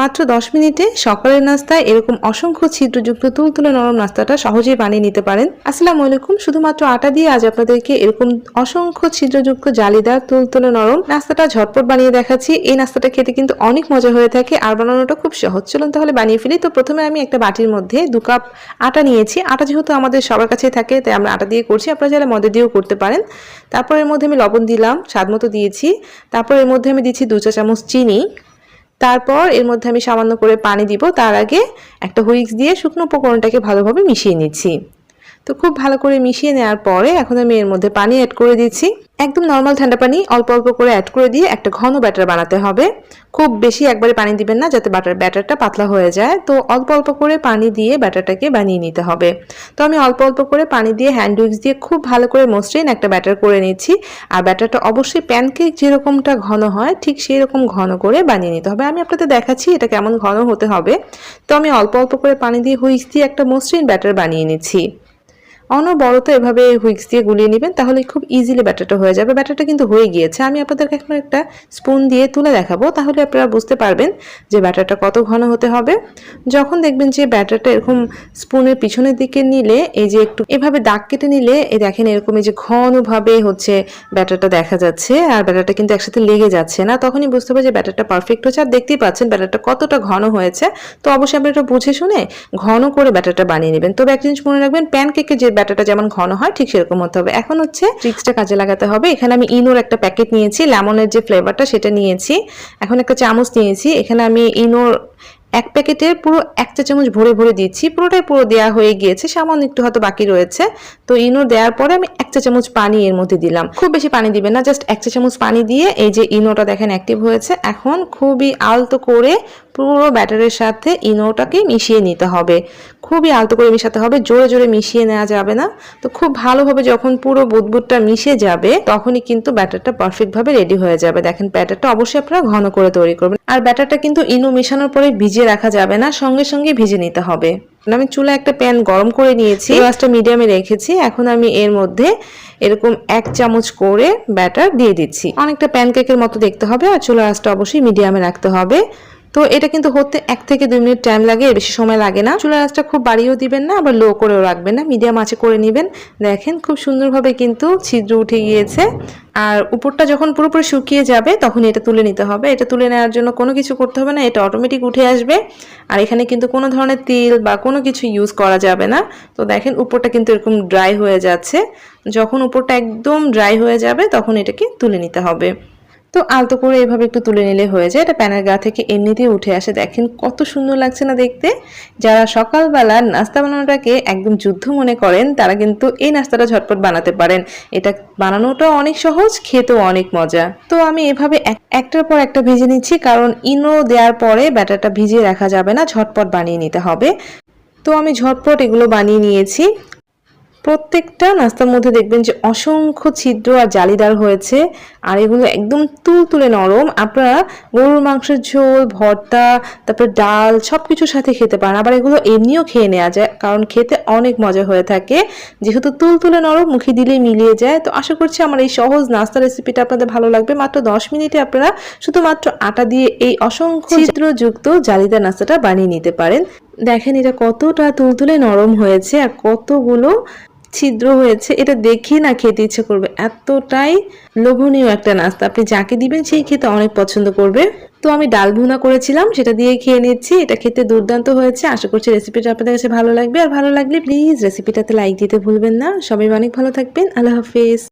মাত্র দশ মিনিটে সকালের নাস্তায় এরকম অসংখ্য ছিদ্রযুক্ত তুলতুলে নরম নাস্তাটা সহজেই বানিয়ে নিতে পারেন। আসসালামু আলাইকুম, শুধুমাত্র আটা দিয়ে আজ আপনাদেরকে এরকম অসংখ্য ছিদ্রযুক্ত জালিদার তুলতুলে নরম নাস্তাটা ঝটপট বানিয়ে দেখাচ্ছি। এই নাস্তাটা খেতে কিন্তু অনেক মজা হয়ে থাকে আর বানানোটা খুব সহজ। চলুন তাহলে বানিয়ে ফেলি। তো প্রথমে আমি একটা বাটির মধ্যে দু কাপ আটা নিয়েছি। আটা যেহেতু আমাদের সবার কাছে থাকে, তাই আমরা আটা দিয়ে করছি। আপনারা চাইলে মদে দিয়েও করতে পারেন। তারপর এর মধ্যে আমি লবণ দিলাম, স্বাদ মতো দিয়েছি। তারপর এর মধ্যে আমি দিচ্ছি দু চা চামচ চিনি। তারপর এর মধ্যে আমি সামান্য করে পানি দিব, তার আগে একটা হুইক্স দিয়ে শুকনো উপকরণটাকে ভালোভাবে মিশিয়ে নিচ্ছি। তো খুব ভালো করে মিশিয়ে নেওয়ার পরে এখন আমি এর মধ্যে পানি অ্যাড করে দিচ্ছি। একদম নর্মাল ঠান্ডা পানি অল্প অল্প করে অ্যাড করে দিয়ে একটা ঘন ব্যাটার বানাতে হবে। খুব বেশি একবারে পানি দিবেন না যাতে বাটার ব্যাটারটা পাতলা হয়ে যায়। তো অল্প অল্প করে পানি দিয়ে ব্যাটারটাকে বানিয়ে নিতে হবে। তো আমি অল্প অল্প করে পানি দিয়ে হ্যান্ড উইক্স দিয়ে খুব ভালো করে মসৃণ একটা ব্যাটার করে নিচ্ছি। আর ব্যাটারটা অবশ্যই প্যানকেক যেরকমটা ঘন হয়, ঠিক সেই রকম ঘন করে বানিয়ে নিতে হবে। আমি আপনাদের দেখাচ্ছি এটা কেমন ঘন হতে হবে। তো আমি অল্প অল্প করে পানি দিয়ে হুইক্স দিয়ে একটা মসৃণ ব্যাটার বানিয়ে নিচ্ছি। অনবরত এভাবে হুইক্স দিয়ে গুলিয়ে নেবেন তাহলে খুব ইজিলি ব্যাটারটা হয়ে যাবে। ব্যাটারটা কিন্তু হয়ে গিয়েছে। আমি আপনাদেরকে এখন একটা স্পুন দিয়ে তুলে দেখাবো। তাহলে আপনারা বুঝতে পারবেন যে ব্যাটারটা কত ঘন হতে হবে। যখন দেখবেন যে ব্যাটারটা এরকম স্পুনের পিছনের দিকে নিলে, এই যে একটু এভাবে দাগ কেটে নিলে এই দেখেন এরকম এই যে ঘনভাবে হচ্ছে ব্যাটারটা দেখা যাচ্ছে, আর ব্যাটারটা কিন্তু একসাথে লেগে যাচ্ছে না। তখনই বুঝতে হবে যে ব্যাটারটা পারফেক্ট হচ্ছে। আর দেখতেই পাচ্ছেন ব্যাটারটা কতটা ঘন হয়েছে। তো অবশ্যই আপনি এটা বুঝে শুনে ঘন করে ব্যাটারটা বানিয়ে নেবেন। তবে একটা জিনিস মনে রাখবেন প্যানকেকের যে ব্যাটারটা যেমন ঘন হয়, ঠিক সেরকম হতে হবে। এখন হচ্ছে ট্রিক্সটা কাজে লাগাতে হবে। এখানে আমি ইনোর একটা প্যাকেট নিয়েছি, লেমনের যে ফ্লেভারটা সেটা নিয়েছি। এখন একটা চামচ নিয়েছি, এখানে আমি ইনোর এক প্যাকেটের পুরো এক চা চামচ ভরে ভরে দিচ্ছি। পুরোটাই পুরো দেওয়া হয়ে গিয়েছে, সামান্য একটু হয়তো বাকি রয়েছে। তো ইনো দেওয়ার পরে আমি এক চা চামচ পানি এর মধ্যে দিলাম। খুব বেশি পানি দিবেন না জাস্ট এক চা চামচ পানি দিয়ে এই যে ইনোটা দেখেন অ্যাক্টিভ হয়েছে। এখন খুবই আলতো করে পুরো ব্যাটারের সাথে ইনোটাকে মিশিয়ে নিতে হবে। খুবই আলতো করে মিশাতে হবে জোরে জোরে মিশিয়ে নেওয়া যাবে না। তো খুব ভালোভাবে যখন পুরো বুদবুদটা মিশে যাবে তখনই কিন্তু ব্যাটারটা পারফেক্টভাবে রেডি হয়ে যাবে। দেখেন ব্যাটারটা অবশ্যই আপনারা ঘন করে তৈরি করবেন। আর ব্যাটারটা কিন্তু ইনো মেশানোর পরে ভিজিয়ে রাখা যাবে না সঙ্গে সঙ্গে ভিজে নিতে হবে। আমি চুলা একটা প্যান গরম করে নিয়েছি গ্যাসটা মিডিয়ামে রেখেছি। এখন আমি এর মধ্যে এরকম এক চামচ করে ব্যাটার দিয়ে দিচ্ছি। অনেকটা প্যানকেকের মতো দেখতে হবে আর চুলা আঁচটা অবশ্যই মিডিয়ামে রাখতে হবে। তো এটা কিন্তু হতে এক থেকে দুই মিনিট টাইম লাগে, এর বেশি সময় লাগে না। চুলার আঁচটা খুব বাড়িয়েও দিবেন না, আবার লো করেও রাখবেন না। মিডিয়াম আঁচে করে নেবেন। দেখেন খুব সুন্দরভাবে কিন্তু ছিদ্র উঠে গিয়েছে। আর উপরটা যখন পুরোপুরি শুকিয়ে যাবে, তখন এটা তুলে নিতে হবে। এটা তুলে নেওয়ার জন্য কোনো কিছু করতে হবে না, এটা অটোমেটিক উঠে আসবে। আর এখানে কিন্তু কোনো ধরনের তেল বা কোনো কিছু ইউজ করা যাবে না। তো দেখেন উপরটা কিন্তু এরকম ড্রাই হয়ে যাচ্ছে। যখন উপরটা একদম ড্রাই হয়ে যাবে, তখন এটাকে তুলে নিতে হবে। তো আলতো করে এভাবে একটু তুলে নিলে হয়ে যায়। এটা প্যানের গা থেকে এমনিতেই উঠে আসে। দেখেন কত সুন্দর লাগছে না দেখতে। যারা সকালবেলা নাস্তা বানানোটাকে একদম যুদ্ধ মনে করেন, তারা কিন্তু এই নাস্তাটা ঝটপট বানাতে পারেন। এটা বানানোটাও অনেক সহজ, খেতেও অনেক মজা। তো আমি এভাবে এক- একটার পর একটা ভেজে নিচ্ছি, কারণ ইনো দেওয়ার পরে ব্যাটারটা ভিজিয়ে রাখা যাবে না, ঝটপট বানিয়ে নিতে হবে। তো আমি ঝটপট এগুলো বানিয়ে নিয়েছি। প্রত্যেকটা নাস্তার মধ্যে দেখবেন যে অসংখ্য ছিদ্র আর জালিদার হয়েছে আর এগুলো একদম তুলতুলে নরম। আপনারা গরুর মাংসের ঝোল ভর্তা তারপর ডাল সব কিছুর সাথে খেতে পারেন। আবার এগুলো এমনিও খেয়ে নেওয়া যায় কারণ খেতে অনেক মজা হয়ে থাকে। যেহেতু তুলতুলে নরম মুখে দিলেই মিলিয়ে যায়। তো আশা করছি আমার এই সহজ নাস্তা রেসিপিটা আপনাদের ভালো লাগবে। মাত্র দশ মিনিটে আপনারা শুধুমাত্র আটা দিয়ে এই অসংখ্য ছিদ্রযুক্ত জালিদার নাস্তাটা বানিয়ে নিতে পারেন। দেখেন এটা কতটা তুলতুলে নরম হয়েছে আর কতগুলো ছিদ্র হয়েছে, এটা দেখে না খেতে ইচ্ছে করবে। এতটাই লোভনীয় একটা নাস্তা। আপনি যাকে দিবেন সেই খেতে অনেক পছন্দ করবে। তো আমি ডাল ভুনা করেছিলাম, সেটা দিয়ে খেয়ে নিচ্ছি। এটা খেতে দুর্দান্ত হয়েছে। আশা করছি রেসিপিটা আপনাদের কাছে ভালো লাগবে। আর ভালো লাগলে প্লিজ রেসিপিটাতে লাইক দিতে ভুলবেন না। সবাই অনেক ভালো থাকবেন। আল্লাহ হাফেজ।